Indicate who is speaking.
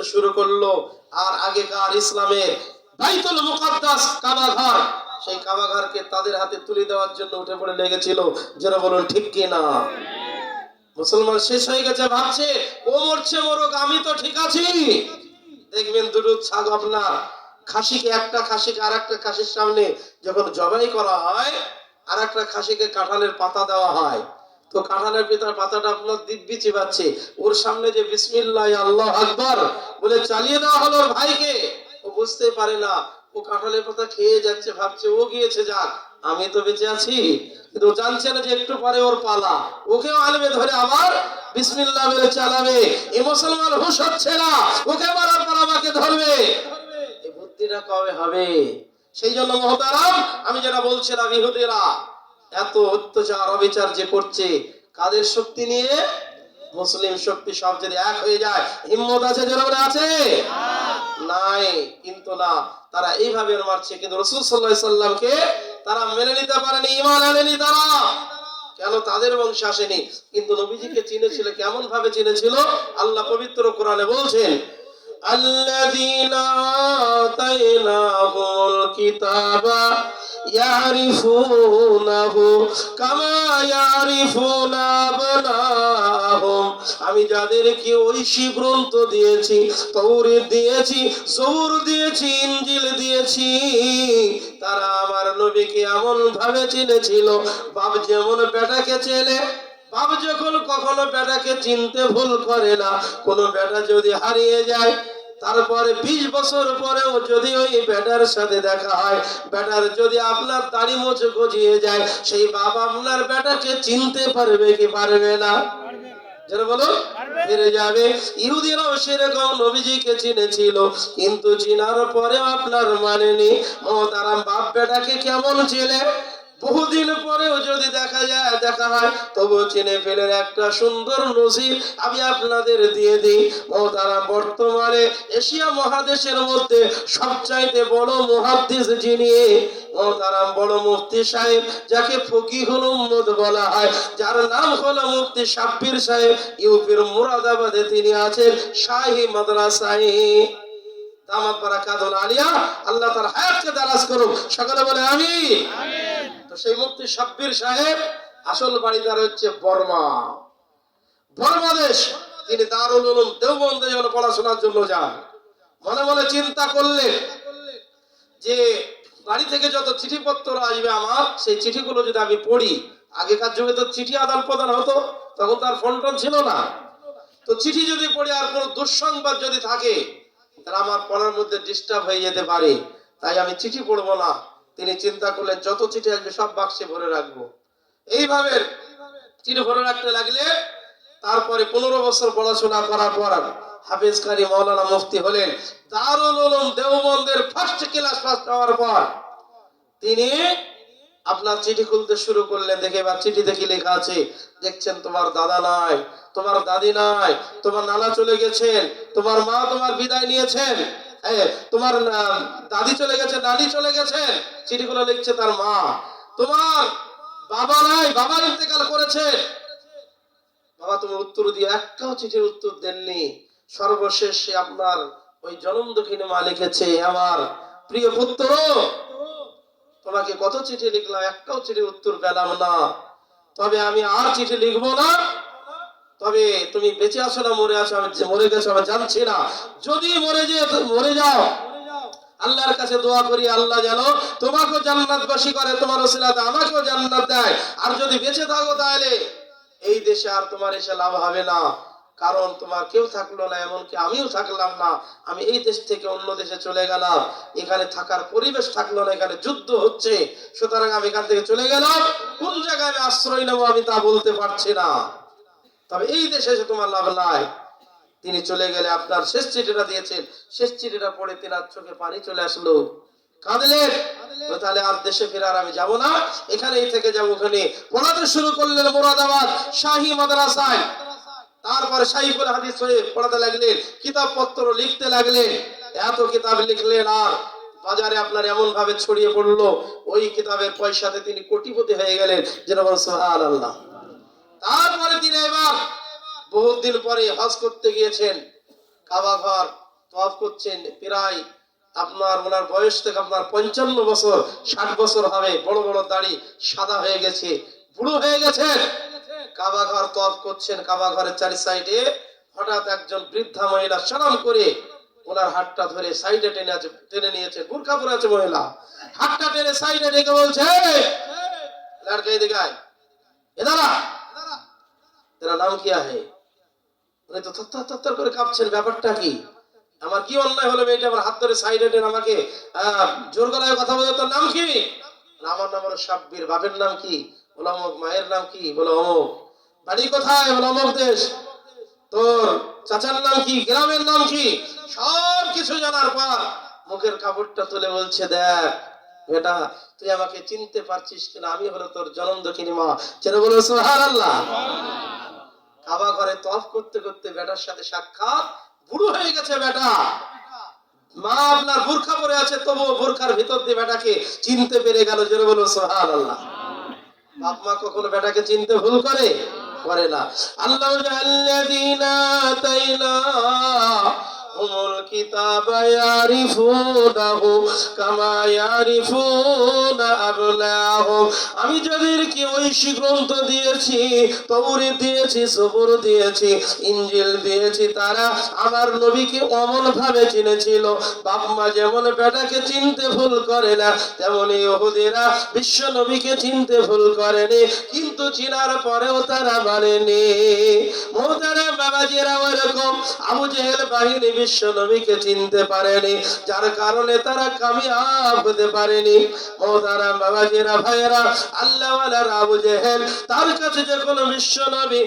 Speaker 1: করতে শুরু করল। আর আগেকার ইসলামের বাইতুল মুকাদ্দাস কাবাঘর, সেই কাবাঘরকে তাদের হাতে তুলে দেওয়ার জন্য উঠে পড়ে লেগেছিল। যারা বলুন, ঠিক কি না মুসলমান শেষ হয়ে গেছে, ভাবছে, ও মরছে, মরুক, আমি তো ঠিক আছি। দেখবেন দুটো ছাগ আপনার, খাসিকে একটা খাসিকে আর একটা খাসির সামনে যখন জবাই করা হয় আর একটা খাসিকে কাঁঠালের পাতা দেওয়া হয়। তো কাঁঠালের পিতার পাতাটা আপনার দিব্যি চিবাচ্ছে। ওর সামনে যে বিসমিল্লাহ, আল্লাহ আকবর বলে চালিয়ে দেওয়া হলো ওর ভাইকে। ও বুঝতে পারে না, ও কাঁঠালের পাতা খেয়ে যাচ্ছে, ভাবছে ও গিয়েছে, যাক, আমি তো বেঁচে আছি। কিন্তু জানছে না যে একটু পরে ওর পালা। ওকেও আনবে ধরে আবার বিসমিল্লাহ বলে চালাবে। এ মুসলমান হুশ হচ্ছে না, ওকে মারার পর আমাকে ধরবে। এই বুদ্ধিটা কবে হবে? সেই জন্য মহতারাম, আমি যেটা বলছিলাম, ইহুদিরা এত অত্যাচার, অবিচার যে করছে, কাদের শক্তি নিয়ে? মুসলিম শক্তি সব যদি এক হয়ে যায়, হিম্মত আছে, জনগণ আছে? নাই, কিন্তু না, তারা এইভাবে মারছে, কিন্তু রসুল সাল্লাহ সাল্লামকে তারা মেনে নিতে পারেনি ইমান আনেনি তারা। কেন? তাদের বংশে আসেনি। কিন্তু নবীজিকে চিনেছিল কেমন ভাবে চিনেছিল? আল্লাহ পবিত্র কোরআনে বলছেন الذين آتيناهم الكتاب يعرفونه كما يعرفون أبناءهم আমি যাদেরকে ঐশী গ্রন্থ দিয়েছি তৌরিত দিয়েছি সবুর দিয়েছি ইঞ্জিল দিয়েছি তারা আমার নবীকে এমন ভাবে চিনেছিল বাপ যেমন বেটাকে চেনে বাপ যখন কখনো বেটাকে চিনতে ভুল করে না কোনো বেটা যদি হারিয়ে যায় তারপরে বিশ বছর পরেও যদি ওই বেটার সাথে দেখা হয়, বেটার যদি আপনার দাড়ি মোছে গজিয়ে যায়, সেই বাপ আপনার বেটাকে চিনতে পারবে কি পারবে না? যারা বলো ফিরে যাবে। ইহুদিরাও সেরকম নবীজিকে চিনেছিল, কিন্তু চিনার পরেও আপনার মানেনি। মহতারাম বাপ বেটাকে কেমন ছিলে? বহুদিন পরেও যদি দেখা যায়, দেখা হয় তবু চিনে ফেলের একটা সুন্দর নজির আমি আপনাদের দিয়ে দিই। মহতারা, বর্তমানে এশিয়া মহাদেশের মধ্যে সবচাইতে বড় যিনি বড় মুফতি সাহেব, যাকে ফকিহুল উম্মদ বলা হয়। যার নাম হলো মুফতি সাব্বির সাহেব। ইউপির মুরাদাবাদে তিনি আছেন, শাহী মাদ্রাসায়। দামাত বারাকাতুল আলিয়া, আল্লাহ তার হায়াতকে দারাজ করুক। সকলে বলে আমি তো সেই মুফতি সাব্বির সাহেব আসল বাড়ি তার হচ্ছে বর্মা। বর্মা দেশ, তিনি দারুল উলুম দেওবন্দে যখন পড়াশোনার জন্য যান। মনে মনে চিন্তা করলেন যে বাড়ি থেকে যত চিঠিপত্র আসবে আমার, সেই চিঠিগুলো যদি আমি পড়ি, আগেকার যুগে তো চিঠি আদান প্রদান হতো, তখন তার ফোন টোন ছিল না। তো চিঠি যদি পড়ি আর কোনো দুঃসংবাদ যদি থাকে, তাহলে আমার পড়ার মধ্যে ডিস্টার্ব হয়ে যেতে পারে। তাই আমি চিঠি পড়ব না। তিনি চিন্তা করলেন, যত চিঠি আসবে সব বাক্সে ভরে রাখব। এইভাবে চিঠি ভরে রাখতে লাগলে তারপরে পনেরো বছর পড়াশোনা করার পর হাফিজ কারি মৌলানা মুফতি হলেন। দারুল উলুম দেওবন্দের ফার্স্ট ক্লাস ফার্স্ট হওয়ার পর তিনি আপনার চিঠি খুলতে শুরু করলেন। দেখে এবার চিঠিতে কি লেখা আছে, দেখছেন তোমার দাদা নাই, তোমার দাদি নাই, তোমার নানা চলে গেছেন, তোমার মা তোমার বিদায় নিয়েছেন। তোমার দাদি চলে গেছে, নানি চলে গেছেন চিঠিগুলো লিখছে তার মা। তোমার বাবা নাই, বাবা ইন্তেকাল করেছে। বাবা, তুমি উত্তর দিয়ে একটাও চিঠির উত্তর দেননি। সর্বশেষ আপনার ওই জনম দক্ষিণে মা লিখেছে আমার প্রিয় পুত্র, তোমাকে কত চিঠি লিখলাম একটাও চিঠির উত্তর পেলাম না। তবে আমি আর চিঠি লিখব না। তবে তুমি বেঁচে আছো না, মরে আছো আমি মরে গেছো, আমি জানছি না। যদি মরে যে মরে যাও। আল্লাহর কাছে দোয়া করি, আল্লাহ যেন তোমাকেও জান্নাতবাসী করে, তোমার ওসিলাতে আমাকেও জান্নাত দেয়। আর যদি বেঁচে থাকো তাহলে, এই দেশে আর তোমার এসে লাভ হবে না। কারণ তোমার কেউ থাকল না, এমনকি আমিও থাকলাম না। আমি এই দেশ থেকে অন্য দেশে চলে গেলাম। এখানে থাকার পরিবেশ থাকল না, এখানে যুদ্ধ হচ্ছে। সুতরাং আমি এখান থেকে চলে গেলাম। কোন জায়গায় আমি আশ্রয় নেব আমি তা বলতে পারছি না। তবে এই দেশে এসে তোমার লাভ নাই। তিনি চলে গেলে আপনার শেষ চিঠিটা দিয়েছেন। শেষ চিঠিটা পড়ে তেনার চোখে পানি চলে আসলো। তাহলে আর দেশে ফেরার আমি যাব না। এখানেই থেকে যাব ওখানে। পড়াতে শুরু করলেন মোরাদাবাদ, শাহী তারপরে শাহিকুল হাদিস পড়াতে লাগলেন কিতাব পত্র লিখতে লাগলেন। এত কিতাব লিখলেন আর বাজারে আপনার এমন ভাবে ছড়িয়ে পড়ল। ওই কিতাবের পয়সাতে তিনি কোটিপতি হয়ে গেলেন। যেটা বল আল্লাহ তারপরে তিনি এবার বহুদিন পরে হজ করতে গিয়েছেন, কাবা ঘর তফ করছেন, প্রায় আপনার ওনার বয়স থেকে আপনার পঞ্চান্ন বছর, ষাট বছর হবে, বড় বড় দাড়ি সাদা হয়ে গেছে, বুড়ো হয়ে গেছে কাবা ঘর তফ করছেন, কাবা ঘরের চারি সাইডে হঠাৎ একজন বৃদ্ধা মহিলা সালাম করে ওনার হাতটা ধরে সাইডে টেনে আছে, টেনে নিয়েছে, বুরখা পরে আছে মহিলা। হাতটা টেনে সাইডে ডেকে বলছে লাড়কাই দেখায় এ দাঁড়া তেরা নাম কি আহে? উনি তো থত্তর থত্তর করে কাঁপছেন, ব্যাপারটা কি? আমার কি অন্যায় হলো মেয়েটা আমার হাত ধরে সাইড হেঁটেন আমাকে জোর গলায় কথা বলে তোর নাম কি? আমার নাম হলো সাব্বির বাবের নাম কি? বলো, অমুক, মায়ের নাম কি? বলো, অমুক। বাড়ি কোথায়? বলো, অমুক দেশ। তোর চাচার নাম কি? গ্রামের নাম কি? সব কিছু জানার পর মুখের কাপড়টা তুলে বলছে, দেখ, বেটা, তুই আমাকে চিনতে পারছিস কিনা? আমি হলো তোর জনম দক্ষিণী মা। যেন বলো সোহার আল্লাহ কাবা ঘরে তফ করতে করতে বেটার সাথে সাক্ষাৎ। বুড়ো হয়ে গেছে বেটা। মা আপনার বোরখা পরে আছে তবু বোরখার ভিতর দিয়ে বেটাকে চিনতে পেরে গেল, জোরে বলো সোহাল আল্লাহ বাপ মা কখনো বেটাকে চিনতে ভুল করে? করে না। আল্লাহ হুমুল কিতাবা ইয়ারিফুনাহু, কামা ইয়ারিফুনা আবনাহুম আমি যাদেরকে ঐশী গ্রন্থ দিয়েছি, তবুরে দিয়েছি, সবুর দিয়েছি ইঞ্জিল দিয়েছি, তারা আমার নবীকে অমন ভাবে চিনেছিল। বাপ মা যেমন বেটাকে চিনতে ভুল করে না, তেমনি ওহুদেরা বিশ্ব নবীকে চিনতে ভুল করেনি। কিন্তু চিনার পরেও তারা মানেনি। মোহতারা বাবাজিরা ওরকম আবু জেহেল বাহিনী বিশ্ব নবীকে চিনতে পারেনি, যার কারণে তারা কামিয়াব হতে পারেনি। মোহতারা বাবাজিরা, ভাইয়েরা আল্লাহ আবু জেহেল, তার কাছে যখন বিশ্ব নবী